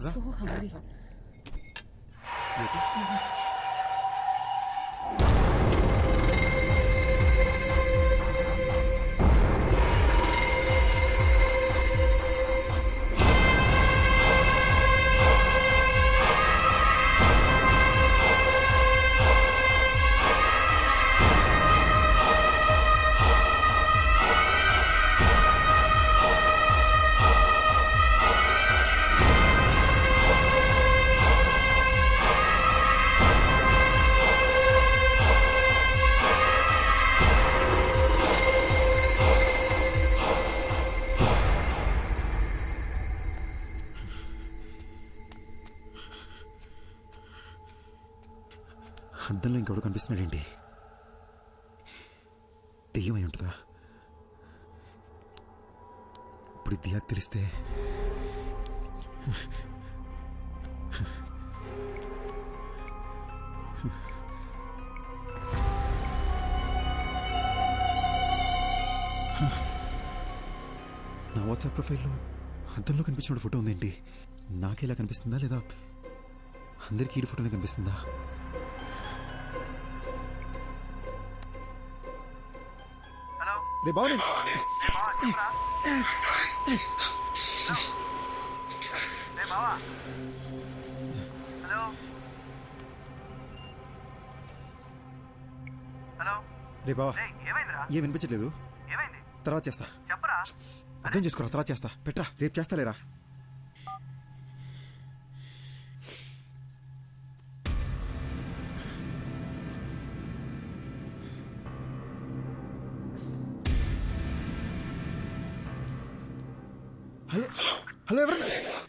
రా. So hungry ఏంటి? అద్దంలో ఇంకెవడు కనిపిస్తున్నాడేంటి దెయ్యమై ఉంటుందా? ఇప్పుడు ఇది దియాకు తెలిస్తే నా వాట్సాప్ ప్రొఫైల్లో అద్దంలో కనిపించిన ఫోటో ఉందేంటి? నాకేలా కనిపిస్తుందా లేదా? అందరికీ ఈ ఫోటోనే కనిపిస్తుందా? రే హలో రే బావా. ఏం వినిపించట్లేదు? ఏమైంది? తర్వాత చేస్తా. చెప్పరా? అర్థం చేసుకోరా తర్వాత చేస్తా. పెట్టరా రేపు చేస్తాలేరా? Hallo, hallo everyone.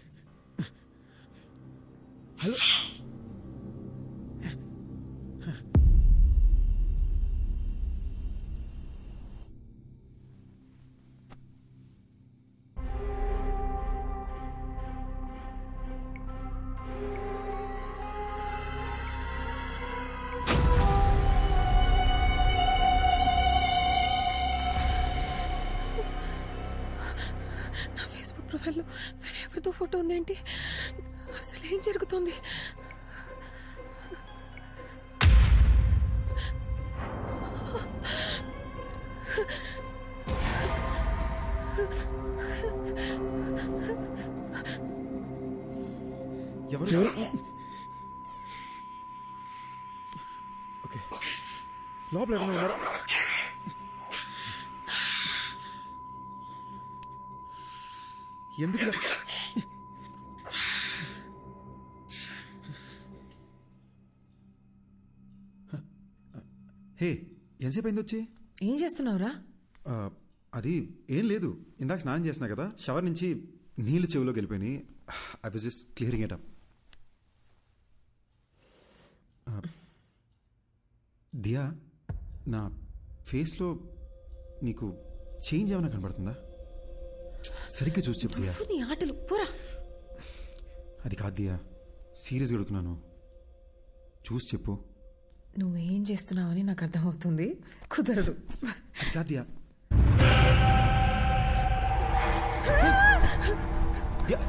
ప్రొఫైల్లో వేరే ఎవరితో ఫోటో ఉందేంటి? అసలు ఏం జరుగుతుంది? ఎవరు? ఎవరు? ఓకే. లోపల ఎవరైనా ఎందుకు? హే ఎంతసేపు అయింది వచ్చి? ఏం చేస్తున్నావురా? అది ఏం లేదు. ఇందాక స్నానం చేసినా కదా షవర్ నుంచి నీళ్ళు చెవిలోకి వెళ్ళిపోయినాయి. I was just clearing it up Diya నా ఫేస్లో నీకు చేంజ్ ఏమైనా కనబడుతుందా? సరిగ్గా చూసి చెప్పు దియా నీ ఆటలు. పోరా. అది కాదు దియా. సీరియస్గా అడుగుతున్నాను చూసి చెప్పు. నువ్వేం చేస్తున్నావని నాకు అర్థమవుతుంది. కుదరదు. అది కాదు దియా. దియా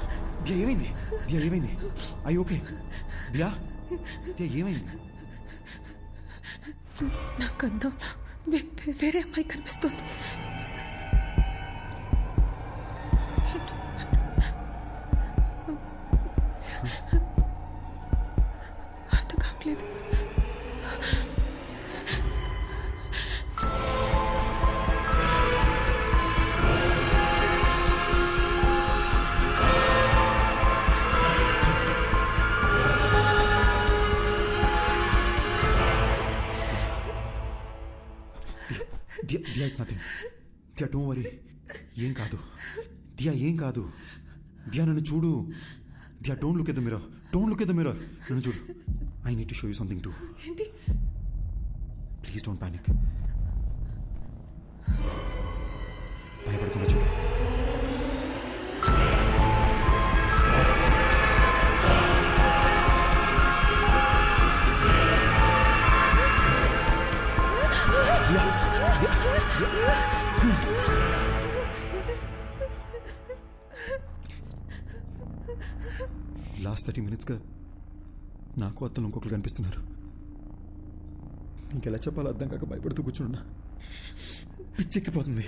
దియా ఏమైంది? దియా ఏమైంది? అయ్యి ఓకే. దియా దియా ఏమైంది? నాకు అర్థం వేరే అమ్మాయి కనిపిస్తుంది. అర్థం Diya it's nothing Diya don't worry ఏం కాదు. దియా ఏం కాదు. దియా నన్ను చూడు. Diya don't look at the mirror don't look at mirror నన్ను చూడు. I need to show you something to ఏంటి ప్లీజ్ డోంట్ పానిక్ భయపడకుండా చూడు. లాస్ట్ థర్టీ మినిట్స్గా నాకు అత్తలు ఇంకొకరు కనిపిస్తున్నారు. నీకు ఎలా చెప్పాలో అర్థం కాక భయపడుతూ కూర్చున్నా పిచ్చెక్కిపోతుంది.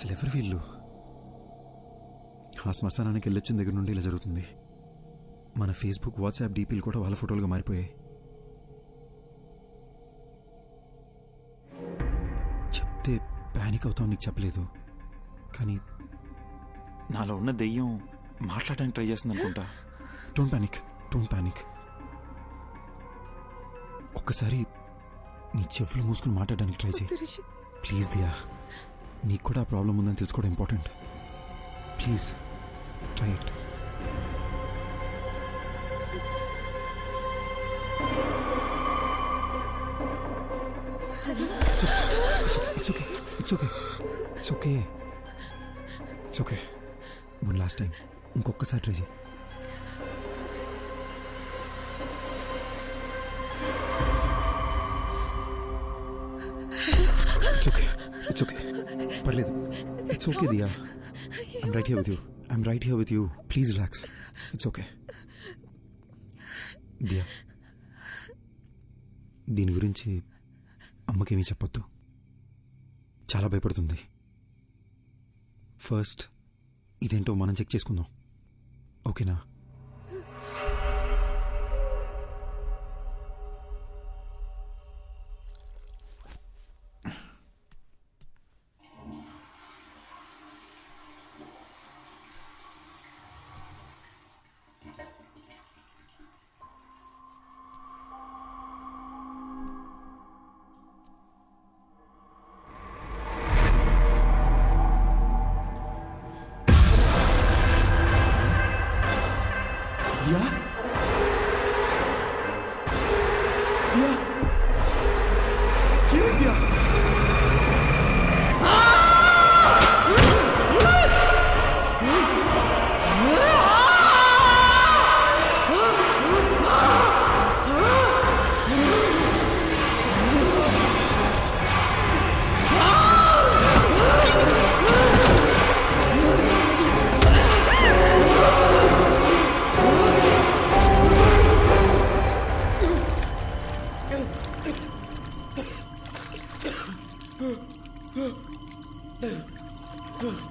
అసలు ఎవరు వీళ్ళు? ఆ శ్మశానానికి వెళ్ళొచ్చిన దగ్గర నుండి ఇలా జరుగుతుంది. మన ఫేస్బుక్ వాట్సాప్ డీపీలు కూడా వాళ్ళ ఫోటోలుగా మారిపోయాయి. చెప్తే ప్యానిక్ అవుతాం నీకు చెప్పలేదు. కానీ నాలో ఉన్న దెయ్యం మాట్లాడడానికి ట్రై చేస్తుంది అనుకుంటా. డోంట్ ప్యానిక్ డోంట్ ప్యానిక్ ఒక్కసారి నీ చెవులు మూసుకుని మాట్లాడడానికి ట్రై చేయి. ప్లీజ్ దియా నీకు కూడా ఆ ప్రాబ్లం ఉందని తెలుసుకోవడం important please try it it's okay it's okay it's okay it's okay one last time ఇంకొకసారి ట్రై చేయి. ఇట్స్ ఓకే ఇట్స్ ఓకే పర్లేదు. It's okay Diya I'm right here with you I'm right here with you please relax it's okay Diya దీని గురించి అమ్మకేమీ చెప్పొద్దు. చాలా భయపడుతుంది. First ఇదేంటో మనం చెక్ చేసుకుందాం. ఓకేనా దియా Ugh.